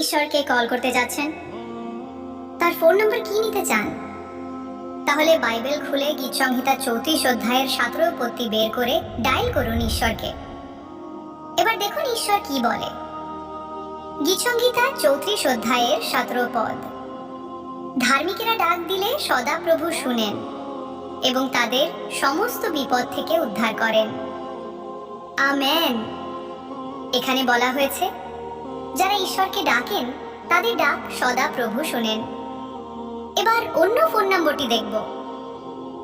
ঈশ্বরকে কল করতে যাচ্ছেন। তার ফোন নম্বর কি নিতে চান? তাহলে বাইবেল খুলে গীত সংহিতা চৌত্রিশ অধ্যায়ের সতেরো পত্তি বের করে ডায়াল করুন ঈশ্বরকে। এবার দেখুন ঈশ্বর কি বলে। গীত সংহিতা চৌত্রিশ অধ্যায়ের সতেরো পদ। ধার্মিকেরা ডাক দিলে সদা প্রভু শুনেন এবং তাদের সমস্ত বিপদ থেকে উদ্ধার করেন। আমেন। এখানে বলা হয়েছে যারা ঈশ্বরকে ডাকেন, তাদের ডাক সদা প্রভু শোনেন। এবার অন্য ফোন নম্বরটি দেখব।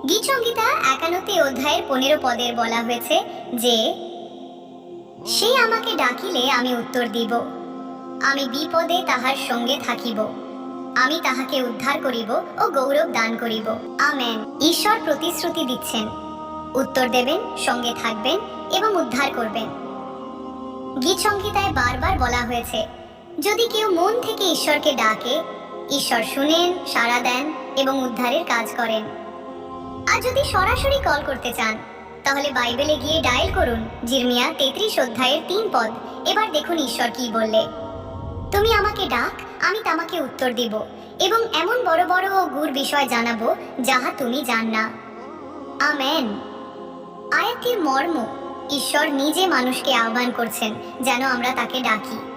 গীত সংগীতা একান্নতি অধ্যায়ের পনেরো পদের বলা হয়েছে যে, সে আমাকে ডাকিলে আমি উত্তর দিব। আমি বিপদে তাহার সঙ্গে থাকিব। আমি তাহাকে উদ্ধার করিব ও গৌরব দান করিব। আমেন। ঈশ্বর প্রতিশ্রুতি দিচ্ছেন। উত্তর দেবেন, সঙ্গে থাকবেন এবং উদ্ধার করবেন। গীত সংহিতায় বারবার বলা হয়েছে, যদি কেউ মন থেকে ঈশ্বরকে ডাকে, ঈশ্বর শুনেন, সাড়া দেন এবং উদ্ধারের কাজ করেন। আর যদি সরাসরি কল করতে চান, তাহলে বাইবেলে গিয়ে ডায়াল করুন জিরমিয়া তেত্রিশ অধ্যায়ের তিন পদ। এবার দেখুন ঈশ্বর কি বললে, তুমি আমাকে ডাক, আমি তামাকে উত্তর দিব এবং এমন বড় বড় ও গুর বিষয় জানাব যাহা তুমি জান না। আমেন। আয়াতটির মর্ম ঈশ্বর নিজে মানুষকে আহ্বান করছেন যেন আমরা তাকে ডাকি।